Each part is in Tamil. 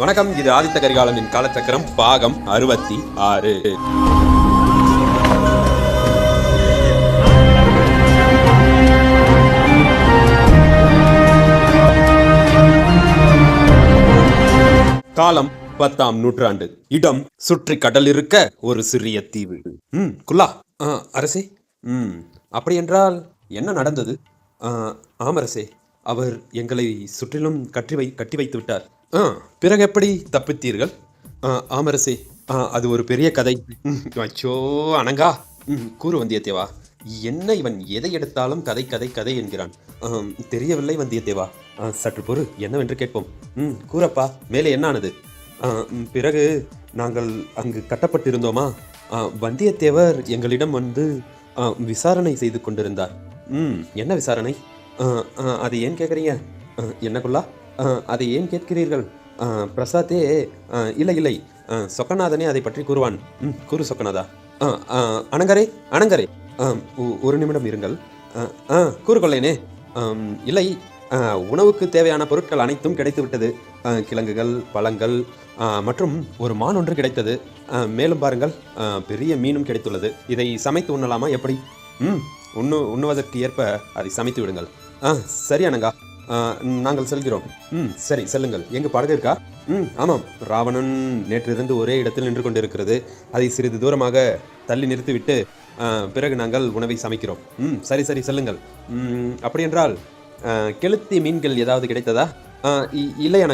வணக்கம் இது ஆதித்த கரிகாலனின் காலச்சக்கரம் பாகம் அறுபத்தி ஆறு. காலம் பத்தாம் நூற்றாண்டு. இடம் சுற்றி கடல் இருக்க ஒரு சிறிய தீவு. ம் குல்லா. அரசே. ம் அப்படி என்றால் என்ன நடந்தது? ஆமரசே அவர் எங்களை சுற்றிலும் கட்டி வை கட்டி வைத்து விட்டார் ஆ. பிறகு எப்படி தப்பித்தீர்கள்? ஆ, ஆ, அது ஒரு பெரிய கதை. அச்சோ அனங்கா. ம், கூறு வந்தியத்தேவா என்ன இவன் எதை எடுத்தாலும் கதை கதை கதை என்கிறான்? தெரியவில்லை வந்தியத்தேவா. ஆ, சற்று பொறு என்னவென்று கேட்போம். ம் கூறப்பா மேலே என்னானது ஆ, பிறகு நாங்கள் அங்கு கட்டப்பட்டிருந்தோமா? ஆ, வந்தியத்தேவர் எங்களிடம் வந்து விசாரணை செய்து கொண்டிருந்தார். ம் என்ன விசாரணை? ஆ, ஆ, அதை ஏன் கேட்குறீங்க? என்னக்குள்ளா அதை ஏன் கேட்கிறீர்கள்? பிரசாத்தே ஆ, இல்லை இல்லை. ஆ, சொக்கநாதனே அதை பற்றி கூறுவான். ம் கூறு சொக்கநாதா. ஆ, அனங்கரே அனங்கரே. ஆ, ஒரு நிமிடம் இருங்கள். ஆ, ஆ கூறு கொள்ளையனே இல்லை. உணவுக்கு தேவையான பொருட்கள் அனைத்தும் கிடைத்துவிட்டது. கிழங்குகள் பழங்கள் மற்றும் ஒரு மான் ஒன்று கிடைத்தது. மேலும் பாருங்கள். பெரிய மீனும் கிடைத்துள்ளது. இதை சமைத்து உண்ணலாமா? எப்படி? ம் உண்ணு உண்ணுவதற்கு ஏற்ப அதை சமைத்து விடுங்கள். ஆ சரி அனங்கா. நாங்கள் செல்கிறோம். ம் சரி செல்லுங்கள். எங்கே படகு இருக்கா? ம் ஆமாம். ராவணன் நேற்றிருந்து ஒரே இடத்தில் நின்று கொண்டிருக்கிறது. அதை சிறிது தூரமாக தள்ளி நிறுத்திவிட்டு பிறகு நாங்கள் உணவை சமைக்கிறோம். ம் சரி சரி செல்லுங்கள். ம், கெளுத்தி மீன்கள் ஏதாவது கிடைத்ததா? இல்லையானங்கா இ- இல்லை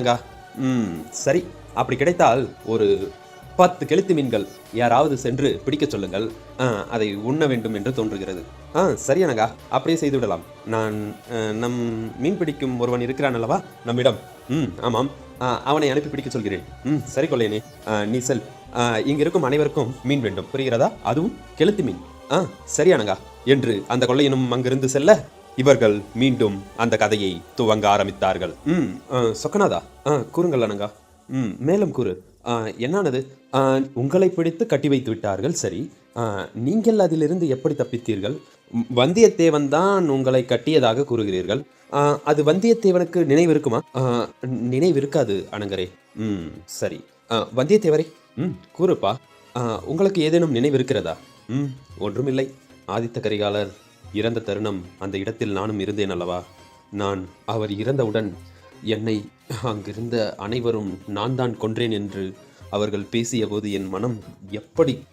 ம் சரி. அப்படி கிடைத்தால் ஒரு பத்து கெளுத்து மீன்கள் யாராவது சென்று பிடிக்கச் சொல்லுங்கள். அதை உண்ண வேண்டும் என்று தோன்றுகிறது. ஆ சரி அப்படியே செய்து விடலாம். நான் நம் மீன் பிடிக்கும் ஒருவன் இருக்கிறான் அல்லவா? நம்மிடம். ம் ஆமாம். ஆ, அவனை அனுப்பி பிடிக்க சொல்கிறேன். ம் சரி கொள்ளையனே. நீ செல். ஆ, இருக்கும் அனைவருக்கும் மீன் வேண்டும். புரிகிறதா? அதுவும் கெளுத்து மீன். ஆ சரி என்று அந்த கொள்ளையனும் அங்கிருந்து செல்ல இவர்கள் மீண்டும் அந்த கதையை துவங்க ஆரம்பித்தார்கள். ம் சொக்கநாதா. ஆ கூறுங்கள் அனங்கா ம் மேலும் கூறு. என்னானது? உங்களை பிடித்து கட்டி வைத்து விட்டார்கள் சரி. நீங்கள் அதிலிருந்து எப்படி தப்பித்தீர்கள்? வந்தியத்தேவன் தான் உங்களை கட்டியதாக கூறுகிறீர்கள். அது வந்தியத்தேவனுக்கு நினைவு இருக்குமா? நினைவு இருக்காது அனங்கரே. ம் சரி. ஆ, வந்தியத்தேவரே ம் கூறுப்பா. உங்களுக்கு ஏதேனும் நினைவு இருக்கிறதா? ம் ஒன்றுமில்லை. ஆதித்த கரிகாலர் இறந்த தருணம் அந்த இடத்தில் நானும் இருந்தேன் அல்லவா? நான் அவர் இறந்தவுடன் என்னை அங்கிருந்த அனைவரும் நான் தான் கொன்றேன் என்று அவர்கள் பேசியபோது என் மனம் எப்படி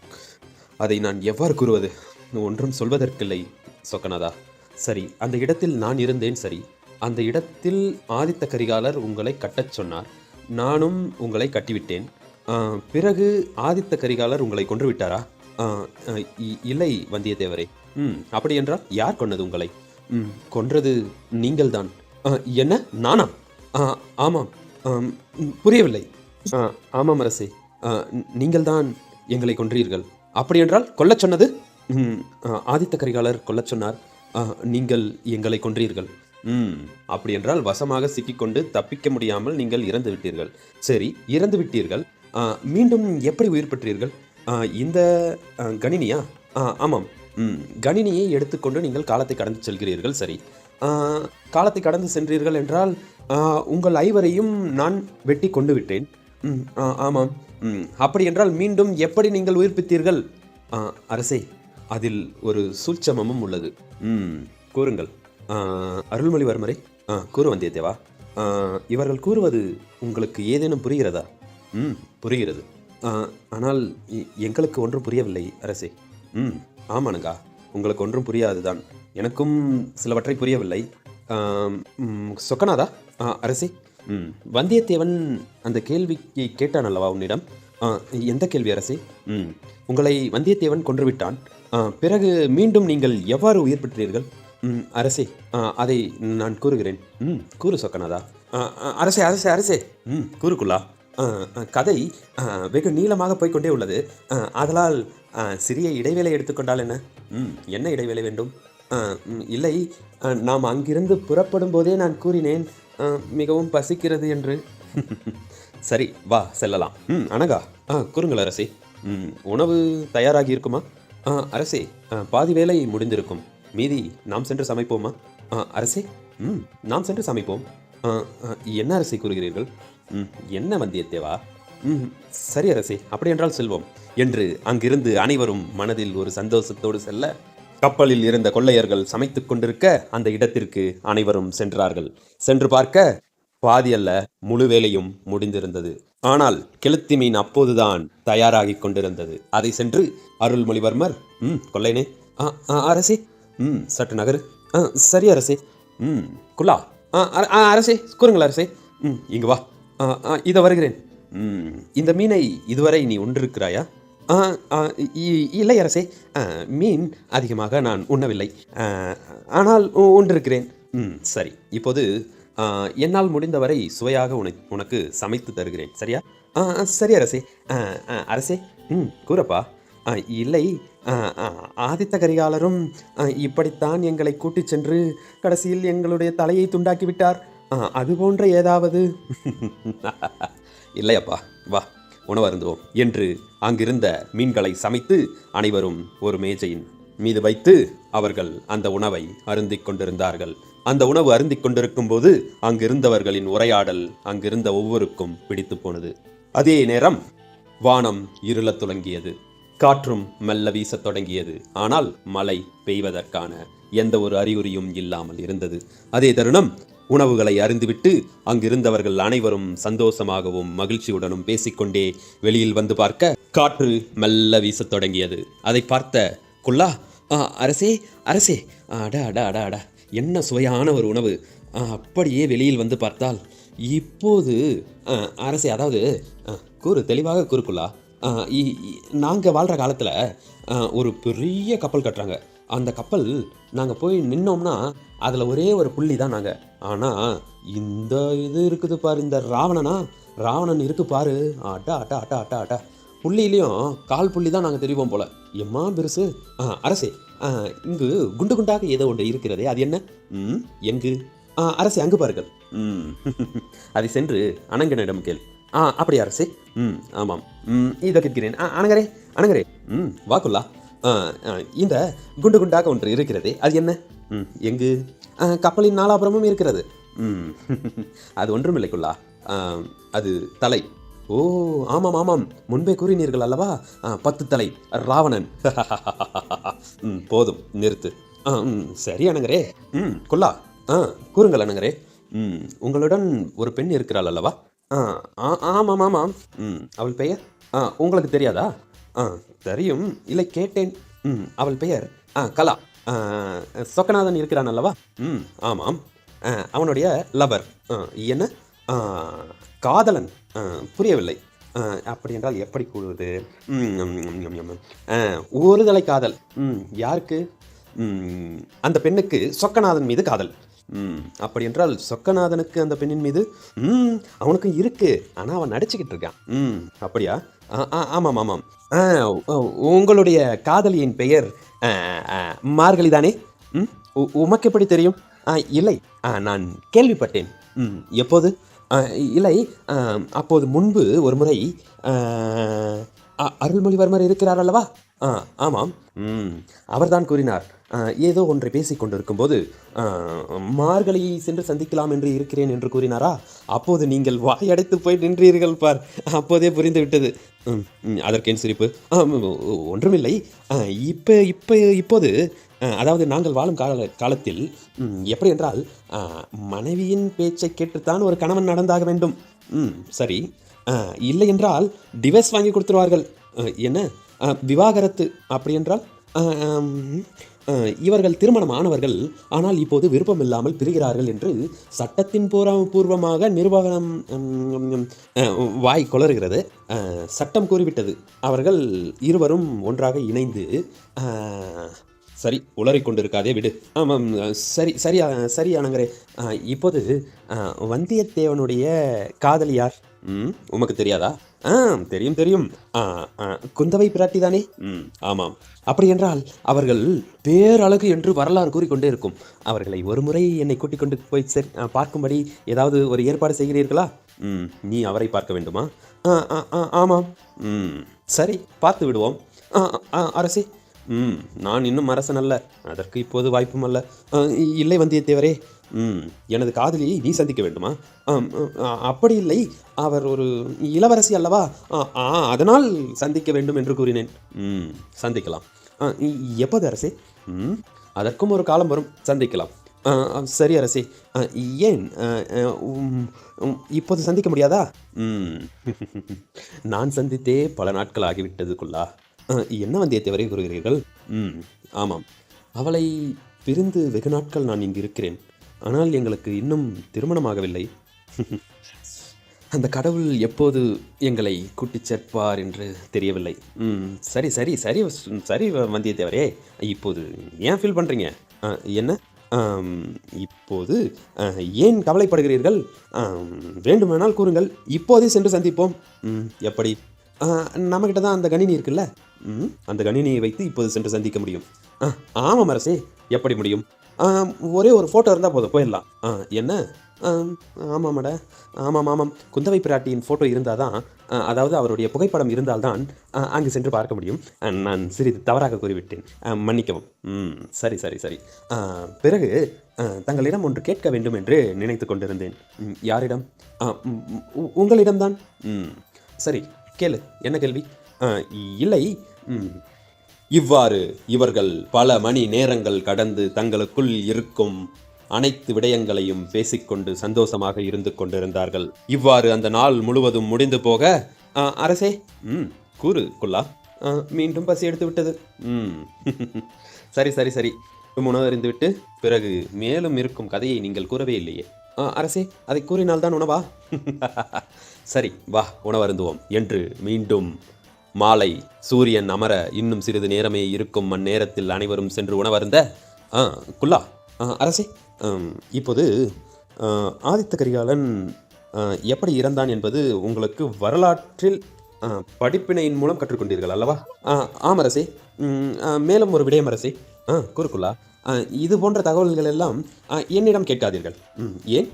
அதை நான் எவ்வாறு கூறுவது? ஒன்றும் சொல்வதற்கில்லை சொக்கநாதா. சரி அந்த இடத்தில் நான் இருந்தேன் சரி. அந்த இடத்தில் ஆதித்த கரிகாலர் உங்களை கட்டச் சொன்னார். நானும் உங்களை கட்டிவிட்டேன். பிறகு ஆதித்த கரிகாலர் உங்களை கொன்று விட்டாரா? இ- இல்லை வந்தியத்தேவரே. ம் அப்படி என்றால் யார் கொன்னது உங்களை? ம் கொன்றது நீங்கள்தான். ஆ, என்ன? நானா? ஆமாம். புரியவில்லை. ஆ, ஆமாம் அரசே. ஆ, தான் எங்களை கொன்றீர்கள். அப்படியென்றால் கொல்லச் சொன்னது? ம், ஆதித்த கரிகாலர் கொல்லச் சொன்னார். நீங்கள் எங்களை கொன்றீர்கள். ம் அப்படியென்றால் வசமாக சிக்கிக்கொண்டு தப்பிக்க முடியாமல் நீங்கள் இறந்து விட்டீர்கள். சரி இறந்து விட்டீர்கள். மீண்டும் எப்படி உயிர் பெற்றீர்கள்? இந்த கணினியா? ஆ, ஆமாம். ம் கணினியை எடுத்துக்கொண்டு நீங்கள் காலத்தை கடந்து செல்கிறீர்கள். சரி. காலத்தை கடந்து சென்றீர்கள் என்றால் உங்கள் ஐவரையும் நான் வெட்டி கொண்டு விட்டேன். ம் ஆ, ஆமாம். ம் அப்படி என்றால் மீண்டும் எப்படி நீங்கள் உயிர்ப்பித்தீர்கள்? அரசே அதில் ஒரு சூட்சமமும் உள்ளது. ம் கூறுங்கள். அருள்மொழிவர்மரை ஆ கூறு வந்தியத்தேவா. இவர்கள் கூறுவது உங்களுக்கு ஏதேனும் புரிகிறதா? ம் புரிகிறது. ஆனால் எங்களுக்கு ஒன்றும் புரியவில்லை அரசே. ம் ஆமானுங்கா உங்களுக்கு ஒன்றும் புரியாதுதான். எனக்கும் சிலவற்றை புரியவில்லை. சொக்கனாதா சொக்கநாதா? அரசி. ம். வந்தியத்தேவன் அந்த கேள்வியை கேட்டான் அல்லவா உன்னிடம்? ஆ, எந்த கேள்வி அரசே? ம். உங்களை வந்தியத்தேவன் கொன்றுவிட்டான். ஆ, பிறகு மீண்டும் நீங்கள் எவ்வாறு உயிர் பெற்றீர்கள்? ம் அரசே ஆ, அதை நான் கூறுகிறேன். ம் கூறு சொக்கநாதா. அரசே அரசே அரசே. ம் கூறுக்குள்ளா. ஆ, ஆ, கதை வெகு நீளமாக போய்க்கொண்டே உள்ளது. ஆ, ஆதலால் சிறிய இடைவேளை எடுத்துக்கொண்டால் என்ன? ம் என்ன இடைவேளை வேண்டும்? ஆ, ம், இல்லை நாம் அங்கிருந்து புறப்படும் போதே நான் கூறினேன் மிகவும் பசிக்கிறது என்று. சரி வா செல்லலாம். ம் அனகா ஆ குறுங்கள் அரசே. ம் உணவு தயாராகி இருக்குமா? ஆ அரசே ஆ, பாதி வேலை முடிந்திருக்கும். மீதி நாம் சென்று சமைப்போமா? ஆ அரசே ம் நாம் சென்று சமைப்போம். ஆ, ஆ, என்ன அரசை கூறுகிறீர்கள்? ம் என்ன வந்தியத்தேவா? ம் சரி அரசே அப்படியென்றால் செல்வோம். என்று அங்கிருந்து அனைவரும் மனதில் ஒரு சந்தோஷத்தோடு செல்ல கப்பலில் இருந்த கொள்ளையர்கள் சமைத்துக் கொண்டிருக்க அந்த இடத்திற்கு அனைவரும் சென்றார்கள். சென்று பார்க்க பாதி அல்ல முழு வேலையும் முடிந்திருந்தது. ஆனால் கெளுத்தி மீன் அப்போதுதான் தயாராகிக் கொண்டிருந்தது. அதை சென்று அருள்மொழிவர்மர் ம் கொள்ளையனே ஆ ஆ, அரசே ம் சற்று நகரு. ஆ சரி அரசே ம் குலா ஆ அர- ஆ, அரசே கூறுங்கள் அரசே ம் இங்கு வா. ஆ ஆ வருகிறேன். ம் இந்த மீனை இதுவரை நீ ஒன்றிருக்கிறாயா ஆ இ- இல்லை அரசே. ஆ, மீன் அதிகமாக நான் உண்ணவில்லை. ஆனால் உ- உண்டிருக்கிறேன். ம் சரி. இப்போது என்னால் முடிந்தவரை சுவையாக உனக்கு உனக்கு சமைத்து தருகிறேன். சரியா? ஆ ஆ, சரி அரசே. ஆ, ஆ, அரசே. ம் கூறப்பா. ஆ, இல்லை. ஆ, ஆ, ஆதித்த கரிகாலரும் ஆ, இப்படித்தான் எங்களை கூட்டிச் சென்று கடைசியில் எங்களுடைய தலையை துண்டாக்கி விட்டார். ஆ, அது போன்ற ஏதாவது? இல்லையப்பா. வா. உணவருந்தோம் என்று அங்கிருந்த மீன்களை சமைத்து அனைவரும் ஒரு மேஜையின் மீது வைத்து அவர்கள் அந்த உணவை அருந்திக் கொண்டிருந்தார்கள். அந்த உணவு அருந்திக் கொண்டிருக்கும் போது அங்கிருந்தவர்களின் உரையாடல் அங்கிருந்த ஒவ்வொருக்கும் பிடித்து போனது. அதே நேரம் வானம் இருளத் தொடங்கியது காற்றும் மெல்ல வீசத் தொடங்கியது. ஆனால் மழை பெய்வதற்கான எந்த ஒரு அறிகுறியும் இல்லாமல் இருந்தது. அதே தருணம் உணவுகளை அருந்துவிட்டு அங்கிருந்தவர்கள் அனைவரும் சந்தோஷமாகவும் மகிழ்ச்சியுடனும் பேசிக்கொண்டே வெளியில் வந்து பார்க்க காற்று மெல்ல வீசத் தொடங்கியது. அதை பார்த்த குல்லா "ஆ, அரசே அரசே அடா அட அடா அடா என்ன சுவையான ஒரு உணவு. ஆ, அப்படியே வெளியில் வந்து பார்த்தால் இப்போது ஆ, அரசே அதாவது ஆ, கூறு தெளிவாக கூறுக்குள்ளா நாங்கள் வாழ்கிற காலத்தில் ஒரு பெரிய கப்பல் கட்டுறாங்க. அந்த கப்பல் நாங்கள் போய் நின்னோம்னா அதில் ஒரே ஒரு புள்ளி தான் நாங்கள் ஆனால் இந்த இது இருக்குது பாரு இந்த ராவணனா? ராவணன் இருக்கு பாரு. அட்டா அட்டா அட்டா அட்டா அட்டா புள்ளியிலையும் கால் புள்ளி தான் நாங்கள் தெரிவோம் போல. எம்மா பெருசு? ஆ, அரசே ஆ, இங்கு குண்டு குண்டாக ஏதோ ஒன்று இருக்கிறதே. அது என்ன? ம் எங்கு? ஆ, அரசே அங்கு பாருங்கள். ம் அதை சென்று அனங்கனிடம் கேள். ஆ அப்படி அரசே. ம் ஆமாம். ம் இதை கேட்கிறேன். ஆ, அனங்கரே அனங்கரே ம் வாக்குல்லா ஆ, இந்த குண்டு குண்டாக ஒன்று இருக்கிறதே. அது என்ன? எங்கு? ஆ, கப்பலின் நாலாபுரமும் இருக்கிறது. ம். அது ஒன்றுமில்லை குல்லா. அது தலை. ஓ ஆமாம் ஆமாம். முன்பே கூறினீர்கள் அல்லவா? ஆ, பத்து தலை. ராவணன். ம் போதும். நிறுத்து. ஆ ம் சரி அனங்கரே ம் குல்லா. ஆ கூறுங்கள் அனங்கரே ம் உங்களுடன் ஒரு பெண் இருக்கிறாள் அல்லவா? ஆ ஆ- ஆமாம் ஆமாம். ம் அவள் பெயர்? ஆ உங்களுக்கு தெரியாதா? ஆ தெரியும். இல்லை கேட்டேன். ம் அவள் பெயர்? ஆ கலா. சொக்கநாதன் இருக்கிறான் அல்லவா? ம் ஆமாம். ஆ, அவனுடைய லவர் ஆ, என்ன? காதலன். புரியவில்லை. அப்படி என்றால் எப்படி கூறுவது? ம், ஒருதலை காதல். ம் யாருக்கு? அந்த பெண்ணுக்கு சொக்கநாதன் மீது காதல். அப்படி என்றால் சொக்கநாதனுக்கு அந்த பெண்ணின் மீது ம் அவனுக்கு இருக்கு. ஆனால் அவன் நடிச்சுக்கிட்டு இருக்கான். ம். அப்படியா? ஆமாம் ஆமாம். உங்களுடைய காதலியின் பெயர் மார்கழி தானே? ம் உமக்கு எப்படி தெரியும்? ஆ, இல்லை. நான் கேள்விப்பட்டேன். ம் எப்போது? இல்லை. அப்போது முன்பு ஒரு முறை அருள்மொழிவர்மர் இருக்கிறார் அல்லவா? ஆமாம். ம் அவர்தான் கூறினார். ஏதோ ஒன்றை பேசிக் கொண்டிருக்கும்போது மார்கழியை சென்று சந்திக்கலாம் என்று இருக்கிறேன் என்று கூறினாரா? அப்போது நீங்கள் வாயடைத்து போய் நின்றீர்கள் பார். அப்போதே புரிந்து விட்டது ம், அதற்கேன் சிரிப்பு. ஒன்றுமில்லை. இப்போ இப்போ இப்போது அதாவது நாங்கள் வாழும் கால காலத்தில் எப்படி என்றால் மனைவியின் பேச்சை கேட்டுத்தான் ஒரு கணவன் நடந்தாக வேண்டும். ம் சரி. இல்லை என்றால் டிவைஸ் வாங்கி கொடுத்துருவார்கள். என்ன? விவாகரத்து அப்படி என்றால் இவர்கள் திருமணம் ஆனவர்கள் ஆனால் இப்போது விருப்பமில்லாமல் பிரிகிறார்கள் என்று சட்டத்தின் பூர பூர்வமாக நிர்வாகம் வாய் கொளறுகிறது. சட்டம் கூறிவிட்டது. அவர்கள் இருவரும் ஒன்றாக இணைந்து சரி உளறிக் கொண்டிருக்காதே விடு. ஆமாம் சரி சரி சரியானங்கரே இப்போது வந்தியத்தேவனுடைய காதலியார் ம் உமக்கு தெரியாதா? ஆ தெரியும் தெரியும். குந்தவை பிராட்டி தானே? ம் ஆமாம். அப்படி என்றால் அவர்கள் பேரழகு என்று வரலாறு கூறிக்கொண்டே இருக்கும். அவர்களை ஒரு முறை என்னை கூட்டிக் கொண்டு போய் சரி பார்க்கும்படி ஏதாவது ஒரு ஏற்பாடு செய்கிறீர்களா? ம் நீ அவரை பார்க்க வேண்டுமா? ஆ ஆ ஆ, ஆமாம். ம் சரி பார்த்து விடுவோம். ஆ ஆ, அரசே. ம் நான் இன்னும் அரசன் அல்ல. அதற்கு இப்போது வாய்ப்பும் அல்ல. இல்லை வந்தியத்தேவரே. எனது காதலியை நீ சந்திக்க வேண்டுமா? ஆம், அப்படி இல்லை. அவர் ஒரு இளவரசி அல்லவா? ஆ, ஆ, அதனால் சந்திக்க வேண்டும் என்று கூறினேன். ம் சந்திக்கலாம். ஆ, இ- எப்போது அரசே? ம் அதற்கும் ஒரு காலம் வரும். சந்திக்கலாம். ஆ, ஆ, சரி அரசே. ஆ, ஏன்? உம், இப்போது சந்திக்க முடியாதா? ம் நான் சந்தித்தே பல நாட்கள் ஆகிவிட்டதுக்குள்ளா ஆ, என்ன வந்தியத்தேவரை கூறுகிறீர்கள்? ம் ஆமாம். அவளை பிரிந்து வெகு நாட்கள் நான் இங்கு இருக்கிறேன். ஆனால் எங்களுக்கு இன்னும் திருமணமாகவில்லை. அந்த கடவுள் எப்போது எங்களை கூட்டிச் சேர்ப்பார் என்று தெரியவில்லை. ம் சரி சரி சரி சரி வந்தியத்தேவரே. இப்போது ஏன் ஃபீல் பண்ணுறீங்க என்ன? இப்போது ஏன் கவலைப்படுகிறீர்கள்? வேண்டுமானால் கூறுங்கள். இப்போதே சென்று சந்திப்போம். ம் எப்படி? நம்மக்கிட்ட தான் அந்த கணினி இருக்குல்ல? ம் அந்த கணினியை வைத்து இப்போது சென்று சந்திக்க முடியும். ஆ ஆமாம் அரசே. எப்படி முடியும்? ஒரே ஒரு ஃபோட்டோ இருந்தால் போதும் போயிடலாம். ஆ என்ன? ஆமாம் மேட ஆமாம் ஆமாம். குந்தவை பிராட்டியின் ஃபோட்டோ இருந்தால் தான் அதாவது அவருடைய புகைப்படம் இருந்தால்தான் அங்கு சென்று பார்க்க முடியும். நான் சிறிது தவறாக கூறிவிட்டேன். மன்னிக்கவும். ம் சரி சரி சரி. பிறகு தங்களிடம் ஒன்று கேட்க வேண்டும் என்று நினைத்து கொண்டிருந்தேன். ம், யாரிடம்? ஆ, உ- உங்களிடம்தான். ம் சரி கேளு. என்ன கேள்வி? இல்லை. ம் இவ்வாறு இவர்கள் பல மணி நேரங்கள் கடந்து தங்களுக்குள் இருக்கும் அனைத்து விடயங்களையும் பேசிக்கொண்டு சந்தோஷமாக இருந்து கொண்டிருந்தார்கள். இவ்வாறு அந்த நாள் முழுவதும் முடிந்து போக "ஆ, அரசே ம் கூறு குல்லா. மீண்டும் பசி எடுத்து விட்டது. ம் சரி சரி சரி. உணவறிந்து விட்டு பிறகு மேலும் இருக்கும் கதையை நீங்கள் கூறவே இல்லையே. "ஆ, அரசே அதை கூறினால்தான் உணவா? சரி வா உணவருந்துவோம் என்று மீண்டும் மாலை. சூரியன் அமர இன்னும் சிறிது நேரமே இருக்கும் அந்நேரத்தில் அனைவரும் சென்று உணவருந்த ஆ குல்லா ஆ, அரசே இப்போது ஆதித்த கரிகாலன் எப்படி இறந்தான் என்பது உங்களுக்கு வரலாற்றில் படிப்பினையின் மூலம் கற்றுக்கொண்டீர்கள் அல்லவா? ஆ, மேலும் ஒரு விடயம் அரசே. ஆ குறுக்குல்லா ஆ, இது போன்ற தகவல்கள் எல்லாம் ஆ, என்னிடம் கேட்காதீர்கள். ம், ஏன்?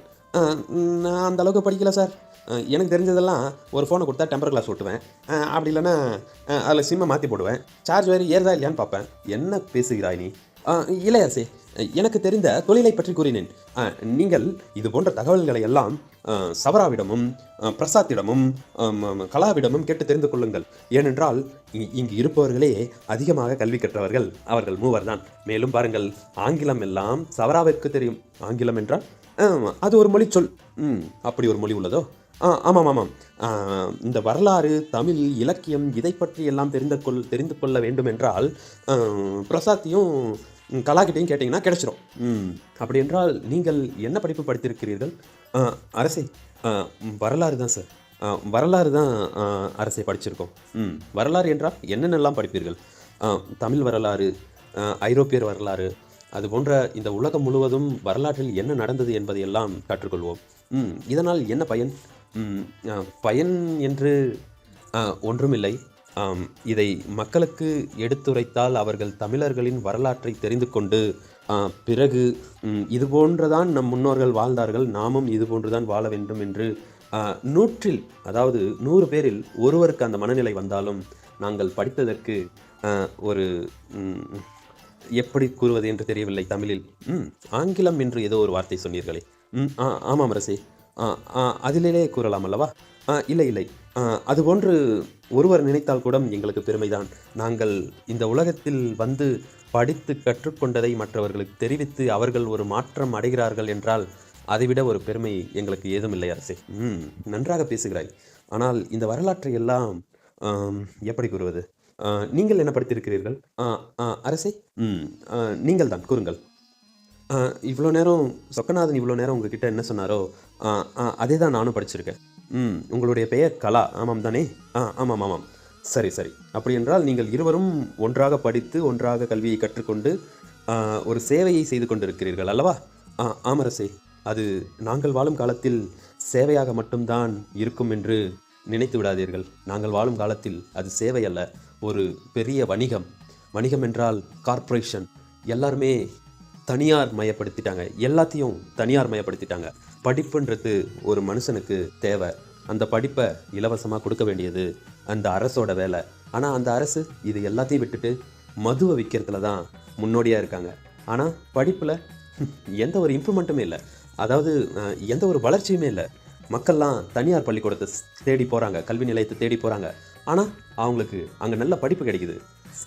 நான் அந்த அளவுக்கு படிக்கல சார். எனக்கு தெரிஞ்சதெல்லாம் ஒரு ஃபோனை கொடுத்தா டெம்பர் கிளாஸ் ஓட்டுவேன் அப்படி இல்லைன்னா அதில் சிம்மை மாற்றி போடுவேன். சார்ஜ் வேறு ஏறுதா இல்லையான்னு பார்ப்பேன். என்ன பேசுகிறாய் நீ? இளையாசே எனக்கு தெரிந்த தொழிலை பற்றி கூறினேன். நீங்கள் இது போன்ற தகவல்களை எல்லாம் சவராவிடமும் பிரசாத்திடமும் கலாவிடமும் கேட்டு தெரிந்து கொள்ளுங்கள். ஏனென்றால் இ- இங்கு இருப்பவர்களே அதிகமாக கல்வி கற்றவர்கள் அவர்கள் மூவர் தான் மேலும் பாருங்கள் ஆங்கிலம் எல்லாம் சவராவிற்கு தெரியும். ஆங்கிலம் என்றால் அது ஒரு மொழி சொல் ம் அப்படி ஒரு மொழி உள்ளதோ? ஆமாம் ஆமாம் இந்த வரலாறு தமிழ் இலக்கியம் இதை பற்றி எல்லாம் தெரிந்து கொள் தெரிந்து கொள்ள வேண்டும் என்றால் பிரசாத்தியும் கலாக்கிட்டையும் கேட்டிங்கன்னா கிடச்சிரும். ம் அப்படி என்றால் நீங்கள் என்ன படிப்பு படித்திருக்கிறீர்கள்? அரசே வரலாறு தான் சார். வரலாறு தான் அரசை படிச்சிருக்கோம். ம் வரலாறு என்றால் என்னென்னலாம் படிப்பீர்கள்? ஆ, தமிழ் வரலாறு ஐரோப்பியர் வரலாறு அது போன்ற இந்த உலகம் முழுவதும் வரலாற்றில் என்ன நடந்தது என்பதையெல்லாம் கற்றுக்கொள்வோம். ம் இதனால் என்ன பயன்? பயன் என்று ஒன்றுமில்லை. இதை மக்களுக்கு எடுத்துரைத்தால் அவர்கள் தமிழர்களின் வரலாற்றை தெரிந்து கொண்டு பிறகு இதுபோன்றுதான் இது போன்றுதான் நம் முன்னோர்கள் வாழ்ந்தார்கள் நாமும் இது போன்றுதான் வாழ வேண்டும் என்று நூற்றில் அதாவது நூறு பேரில் ஒருவருக்கு அந்த மனநிலை வந்தாலும் நாங்கள் படித்ததற்கு ஒரு எப்படி கூறுவது என்று தெரியவில்லை தமிழில். ம் ஆங்கிலம் என்று ஏதோ ஒரு வார்த்தை சொன்னீர்களே. ம் ஆ ஆமாம் அரசே. அதிலே கூறலாம் அல்லவா? ஆ இல்லை இல்லை. அதுபோன்று ஒருவர் நினைத்தால் கூட எங்களுக்கு பெருமைதான். நாங்கள் இந்த உலகத்தில் வந்து படித்து கற்றுக்கொண்டதை மற்றவர்களுக்கு தெரிவித்து அவர்கள் ஒரு மாற்றம் அடைகிறார்கள் என்றால் அதைவிட ஒரு பெருமை எங்களுக்கு ஏதும் இல்லை அரசே. ம் நன்றாக பேசுகிறாய். ஆனால் இந்த வரலாற்றை எல்லாம் எப்படி கூறுவது? நீங்கள் என்ன படித்திருக்கிறீர்கள்? ஆ, ஆ, அரசே? ம் நீங்கள் தான் கூறுங்கள். இவ்வளோ நேரம் சொக்கநாதன் இவ்வளோ நேரம் உங்ககிட்ட என்ன சொன்னாரோ ஆ, ஆ, அதே தான் நானும் படிச்சிருக்கேன். ம் உங்களுடைய பெயர் கலா. ஆமாம் தானே? ஆ ஆமாம் ஆமாம். சரி சரி. அப்படி என்றால் நீங்கள் இருவரும் ஒன்றாக படித்து ஒன்றாக கல்வியை கற்றுக்கொண்டு ஒரு சேவையை செய்து கொண்டிருக்கிறீர்கள் அல்லவா? ஆ ஆமரசே அது நாங்கள் வாழும் காலத்தில் சேவையாக மட்டும்தான் இருக்கும் என்று நினைத்து விடாதீர்கள். நாங்கள் வாழும் காலத்தில் அது சேவை அல்ல ஒரு பெரிய வணிகம். வணிகம் என்றால் கார்ப்பரேஷன் எல்லாருமே தனியார் மயப்படுத்திட்டாங்க. எல்லாத்தையும் தனியார் மயப்படுத்திட்டாங்க. படிப்புன்றது ஒரு மனுஷனுக்கு தேவை. அந்த படிப்பை இலவசமாக கொடுக்க வேண்டியது அந்த அரசோட வேலை. ஆனால் அந்த அரசு இது எல்லாத்தையும் விட்டுட்டு மதுவை விற்கிறதுல தான் முன்னோடியாக இருக்காங்க. ஆனால் படிப்பில் எந்த ஒரு இம்ப்ரூவ்மெண்ட்டுமே இல்லை. அதாவது எந்த ஒரு வளர்ச்சியுமே இல்லை. மக்கள்லாம் தனியார் பள்ளிக்கூடத்தை தேடி போகிறாங்க கல்வி நிலையத்தை தேடி போகிறாங்க ஆனால் அவங்களுக்கு அங்கே நல்ல படிப்பு கிடைக்குது.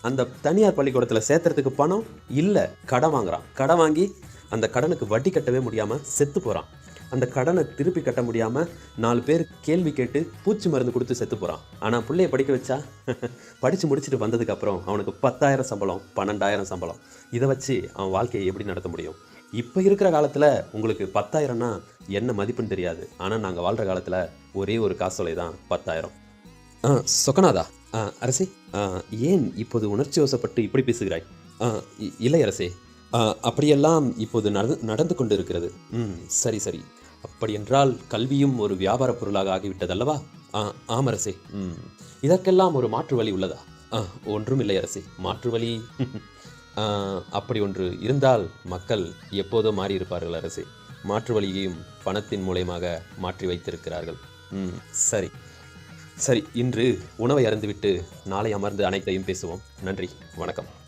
அந்த தனியார் பள்ளிக்கூடத்தில் சேர்த்துறதுக்கு பணம் இல்லை கடன் வாங்குறான். கடன் வாங்கி அந்த கடனுக்கு வட்டி கட்டவே முடியாமல் செத்து போகிறான் அந்த கடனை திருப்பி கட்ட முடியாமல் நாலு பேர் கேள்வி கேட்டு பூச்சி மருந்து கொடுத்து செத்து போகிறான் ஆனால் பிள்ளைய படிக்க வச்சா? படித்து முடிச்சுட்டு வந்ததுக்கப்புறம் அவனுக்கு பத்தாயிரம் சம்பளம் பன்னெண்டாயிரம் சம்பளம். இதை வச்சு அவன் வாழ்க்கையை எப்படி நடத்த முடியும்? இப்போ இருக்கிற காலத்தில் உங்களுக்கு பத்தாயிரம்னா என்ன மதிப்புன்னு தெரியாது. ஆனால் நாங்கள் வாழ்கிற காலத்தில் ஒரே ஒரு காசோலை தான் பத்தாயிரம். ஆ சொக்கநாதா? அரசே ஆ, ஏன் இப்போது உணர்ச்சி வசப்பட்டு இப்படி பேசுகிறாய்? ஆ, இல்லை அரசே. ஆ, அப்படியெல்லாம் இப்போது நடந்து நடந்து கொண்டு இருக்கிறது ம் சரி சரி. அப்படியென்றால் கல்வியும் ஒரு வியாபார பொருளாக ஆகிவிட்டதல்லவா? ஆ ஆம் அரசே. ம் இதற்கெல்லாம் ஒரு மாற்று வழி உள்ளதா? ஆ ஒன்றும் இல்லை அரசே. மாற்று வழி? அப்படி ஒன்று இருந்தால் மக்கள் எப்போதோ மாறியிருப்பார்கள் அரசே. மாற்று வழியையும் பணத்தின் மூலயமாக மாற்றி வைத்திருக்கிறார்கள். ம் சரி. சரி இன்று உணவை அருந்துவிட்டு நாளை அமர்ந்து அனைத்தையும் பேசுவோம். நன்றி வணக்கம்.